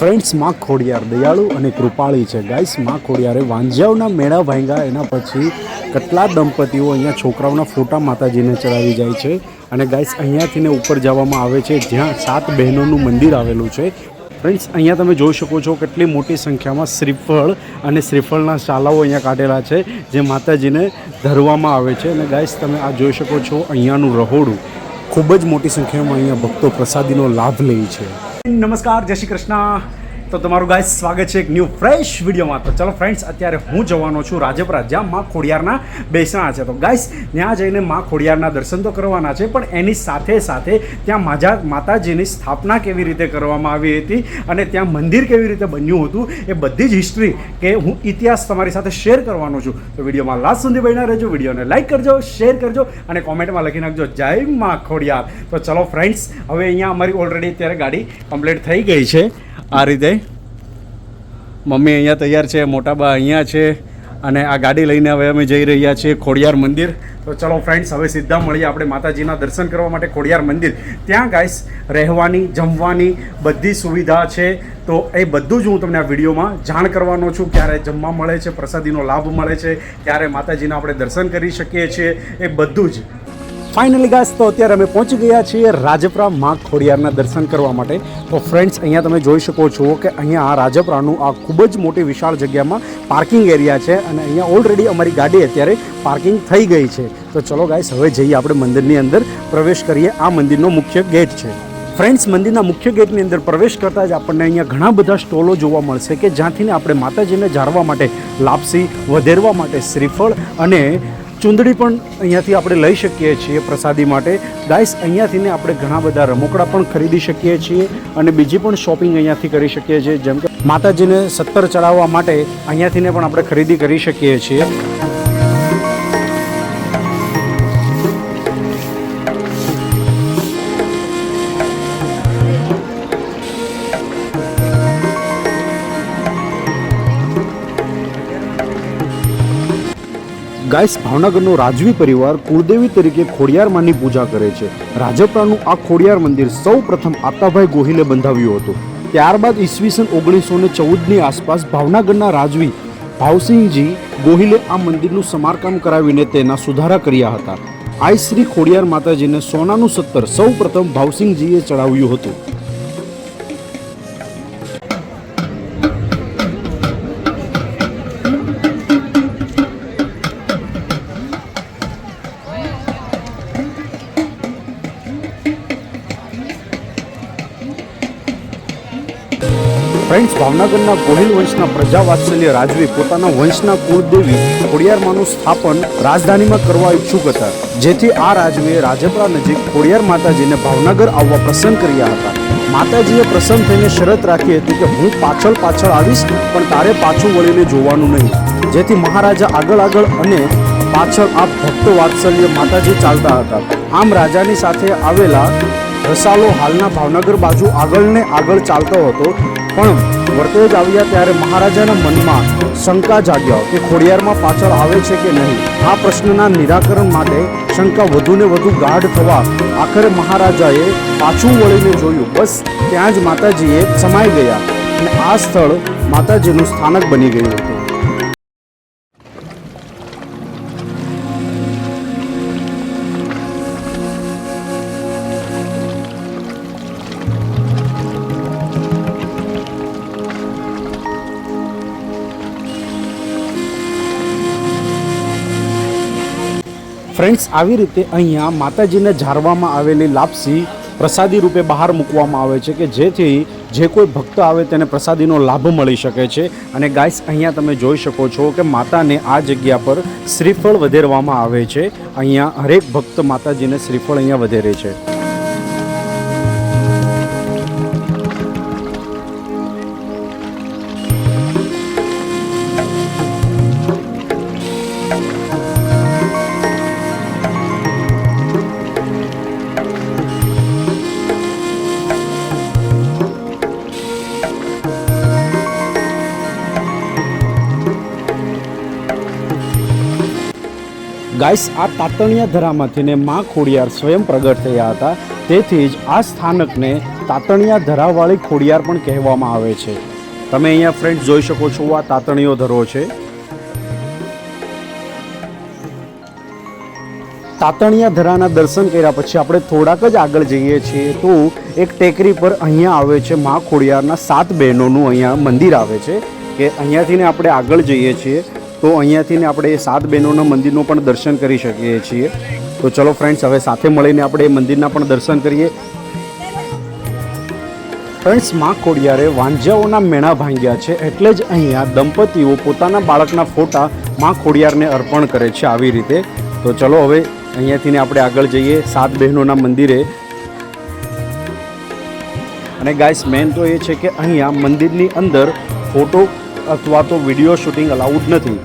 Friends, માં ખોડિયાર દયાળુ અને કૃપાળી છે. ગાઈસમાં ખોડિયારે વાંઝાવના મેળા ભાંગ્યા, એના પછી કેટલા દંપતીઓ અહીંયા છોકરાઓના ફોટા માતાજીને ચડાવી જાય છે. અને ગાઈસ અહીંયાથી ને ઉપર જવામાં આવે છે, જ્યાં સાત બહેનોનું મંદિર આવેલું છે. ફ્રેન્ડ્સ અહીંયા તમે જોઈ શકો છો કેટલી મોટી સંખ્યામાં શ્રીફળ અને શ્રીફળના શાલાઓ અહીંયા કાઢેલા છે, જે માતાજીને ધરવામાં આવે છે. અને ગાઈસ તમે આ જોઈ શકો છો અહીંયાનું રહોડું. ખૂબ જ મોટી સંખ્યામાં અહીંયા ભક્તો પ્રસાદીનો લાભ લે છે. નમસ્કાર, જય શ્રી કૃષ્ણ. તો તમારું ગાય સ્વાગત છે એક ન્યૂ ફ્રેશ વિડીયોમાં તો ચલો ફ્રેન્ડ્સ અત્યારે હું જવાનો છું રાજપરા, જ્યાં માં ખોડિયારના બેસણા છે. તો ગાઈસ, ત્યાં જઈને માં ખોડિયારના દર્શન તો કરવાના છે, પણ એની સાથે સાથે ત્યાં માજા, માતાજીની સ્થાપના કેવી રીતે કરવામાં આવી હતી અને ત્યાં મંદિર કેવી રીતે બન્યું હતું, એ બધી જ હિસ્ટ્રી કે હું ઇતિહાસ તમારી સાથે શેર કરવાનો છું. તો વિડીયોમાં લાસ્ટ સુધી બન્યા રહેજો, વિડીયોને લાઈક કરજો શેર કરજો અને કોમેન્ટમાં લખી નાખજો, જય માં ખોડિયાર. તો ચલો ફ્રેન્ડ્સ હવે અહીંયા અમારી ઓલરેડી અત્યારે ગાડી કમ્પ્લીટ થઈ ગઈ છે. આ રીતે મમ્મી અહીંયા તૈયાર છે મોટાબા અહીંયા છે અને આ ગાડી લઈને હવે અમે જઈ રહ્યા છીએ ખોડિયાર મંદિર. તો ચલો ફ્રેન્ડ્સ હવે સીધા મળીએ આપણે માતાજીના દર્શન કરવા માટે ખોડિયાર મંદિર. ત્યાં ગાઈસ રહેવાની, જમવાની બધી સુવિધા છે. તો એ બધું જ હું તમને આ વિડીયોમાં જાણ કરવાનો છું. ક્યારે જમવા મળે છે, પ્રસાદીનો લાભ મળે છે, ક્યારે માતાજીના આપણે દર્શન કરી શકીએ છીએ. એ બધું જ. ફાઇનલી ગાઈસ તો અત્યારે અમે પહોંચી ગયા છીએ રાજપરા માં ખોડિયારના દર્શન કરવા માટે. તો ફ્રેન્ડ્સ અહીંયા તમે જોઈ શકો છો કે અહીંયા આ રાજપરાનું આ ખૂબ જ મોટી વિશાળ જગ્યામાં પાર્કિંગ એરિયા છે અને અહીંયા ઓલરેડી અમારી ગાડી અત્યારે પાર્કિંગ થઈ ગઈ છે. તો ચલો ગાઈસ હવે જઈએ આપણે મંદિરની અંદર પ્રવેશ કરીએ. આ મંદિરનો મુખ્ય ગેટ છે. ફ્રેન્ડ્સ મંદિરના મુખ્ય ગેટની અંદર પ્રવેશ કરતાં જ આપણને અહીંયા ઘણા બધા સ્ટોલો જોવા મળશે કે જ્યાંથીને આપણે માતાજીને જાળવા માટે લાપસી વધેરવા માટે શ્રીફળ અને ચૂંદડી પણ અહીંયાથી આપણે લઈ શકીએ છીએ પ્રસાદી માટે. ડાઈસ અહીંયાથી ને આપણે ઘણા બધા રમકડા પણ ખરીદી શકીએ છીએ અને બીજી પણ શોપિંગ અહીંયાથી કરી શકીએ છીએ. જેમ કે માતાજીને સત્તર ચડાવવા માટે અહીંયાથી ને પણ આપણે ખરીદી કરી શકીએ છીએ. ગાઈસ ભાવનગરનો રાજવી પરિવાર કુળદેવી તરીકે ખોડિયારમાંની પૂજા કરે છે. રાજપરાનું આ ખોડિયાર મંદિર સૌ પ્રથમ આતાભાઈ ગોહિલે બંધાવ્યું હતું. ત્યારબાદ ઈસવીસન ઓગણીસો ને ચૌદની આસપાસ ભાવનગરના રાજવી ભાવસિંહજી ગોહિલે આ મંદિરનું સમારકામ કરાવીને તેના સુધારા કર્યા હતા. આઈ શ્રી ખોડિયાર માતાજીને સોનાનું સત્તર સૌ પ્રથમ ભાવસિંહજીએ ચડાવ્યું હતું. ફ્રેન્ડ્સ, ભાવનગરના ગોહિલ વંશના પ્રજા વાત્સલ્ય રાજવી પોતાના વંશના કુળદેવી ખોડિયારમાંનું સ્થાપન રાજધાનીમાં કરવા ઈચ્છુક હતા. જેથી આ રાજવીએ રાજપરા નજીક ખોડિયાર માતાજીને ભાવનગર આવવા પસંદ કર્યા હતા. માતાજીએ પ્રસન્ન થઈને શરત રાખી હતી કે હું પાછળ પાછળ આવીશ, પણ તારે પાછું વળીને જોવાનું નહીં. જેથી મહારાજા આગળ આગળ અને પાછળ આ ભક્ત વાત્સલ્ય માતાજી ચાલતા હતા. આમ રાજાની સાથે આવેલા રસાલો હાલના ભાવનગર બાજુ આગળ ને આગળ ચાલતો હતો. પણ વર્તેજ આવ્યા ત્યારે મહારાજાના મનમાં શંકા જાગ્યા કે ખોડિયારમાં પાછળ આવે છે કે નહીં? આ પ્રશ્નના નિરાકરણ માટે શંકા વધુને વધુ ગાઢ થવા આખરે મહારાજાએ પાછું વળીને જોયું, બસ, ત્યાં જ માતાજીએ સમાઈ ગયા. અને આ સ્થળ માતાજીનું સ્થાનક બની ગયું હતું. ફ્રેન્ડ્સ, આવી રીતે અહીંયા માતાજીને ઝારવામાં આવેલી લાપસી પ્રસાદી રૂપે બહાર મૂકવામાં આવે છે કે જેથી જે કોઈ ભક્ત આવે તેને પ્રસાદીનો લાભ મળી શકે છે. અને ગાઈસ, અહીંયા તમે જોઈ શકો છો કે માતાને આ જગ્યા પર શ્રીફળ વધેરવામાં આવે છે. અહીંયા હરેક ભક્ત માતાજીને શ્રીફળ અહીંયા વધેરે છે. ગાઈસ, આ તાતણિયા ધરામાંથી ને માં ખોડિયાર સ્વયં પ્રગટ થયા હતા. તેથી જ આ સ્થાનકને તાતણિયા ધરાવાળી ખોડિયાર પણ કહેવામાં આવે છે. તમે અહીંયા ફ્રેન્ડ્સ જોઈ શકો છો આ તાતણીઓ ધરો છે. તાતણિયા ધરાના દર્શન કર્યા પછી આપણે થોડાક જ આગળ જઈએ છીએ તો એક ટેકરી પર અહીંયા આવે છે મા ખોડિયારના સાત બહેનોનું અહીંયા મંદિર આવે છે કે અહીંયાથી ને આપણે આગળ જઈએ છીએ. તો અહીંયાથી ને આપણે સાત બહેનોના મંદિરનું પણ દર્શન કરી શકીએ છીએ. તો ચલો ફ્રેન્ડ્સ હવે સાથે મળીને આપણે એ મંદિરના પણ દર્શન કરીએ. ફ્રેન્ડ્સ મા ખોડિયારે વાંજાઓના મેણા ભાંગ્યા છે એટલે જ અહીંયા દંપતીઓ પોતાના બાળકના ફોટા મા ખોડિયારને અર્પણ કરે છે આવી રીતે. તો ચલો હવે અહીંયાથી આપણે આગળ જઈએ સાત બહેનોના મંદિરે. અને ગાઈસ મેન તો એ છે કે અહીંયા મંદિરની અંદર ફોટો અથવા તો વીડિયો શૂટિંગ અલાઉડ નથી.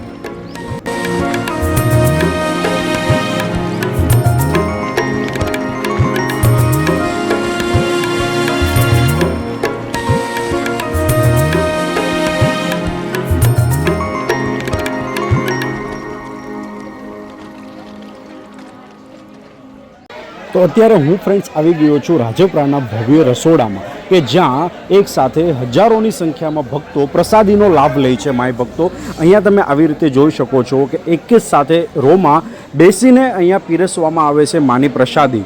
તો અત્યારે હું ફ્રેન્ડ્સ આવી ગયો છું રાજપરાના ભવ્ય રસોડામાં કે જ્યાં એક સાથે હજારોની સંખ્યામાં ભક્તો પ્રસાદીનો લાભ લે છે માય ભક્તો. અહીંયા તમે આવી રીતે જોઈ શકો છો કે એક જ સાથે રોમાં બેસીને અહીંયા પીરસવામાં આવે છે માની પ્રસાદી.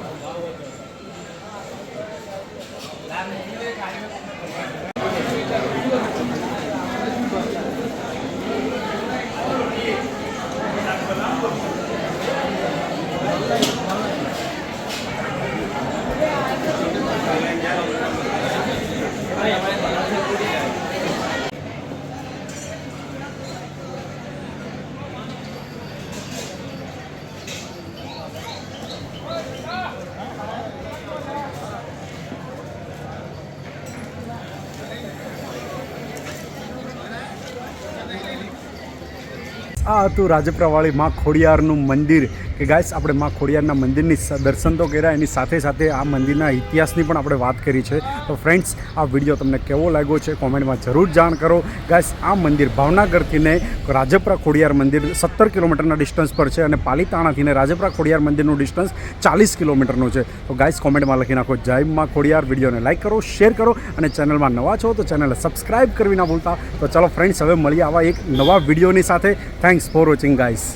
આ હતું રાજપ્રવાળીમાં ખોડિયારનું મંદિર. કે ગાઈસ, આપણે માં ખોડિયારના મંદિરની દર્શન તો કર્યા, એની સાથે સાથે આ મંદિરના ઇતિહાસની પણ આપણે વાત કરી છે. તો ફ્રેન્ડ્સ, આ વીડિયો તમને કેવો લાગ્યો છે કોમેન્ટમાં જરૂર જાણ કરો. ગાઈસ, આ મંદિર ભાવનગરથીને રાજપરા ખોડિયાર મંદિર સત્તર કિલોમીટરના ડિસ્ટન્સ પર છે અને પાલીતાણાથીને રાજપરા ખોડિયાર મંદિરનું ડિસ્ટન્સ ચાલીસ કિલોમીટરનું છે. તો ગાઈસ, કોમેન્ટમાં લખી નાખો, જય માં ખોડિયાર. વિડીયોને લાઈક કરો, શેર કરો અને ચેનલમાં નવા છો તો ચેનલને સબસ્ક્રાઇબ કરવી ના ભૂલતા. તો ચાલો ફ્રેન્ડ્સ, હવે મળીએ આવા એક નવા વિડીયોની સાથે. Thanks for watching, guys.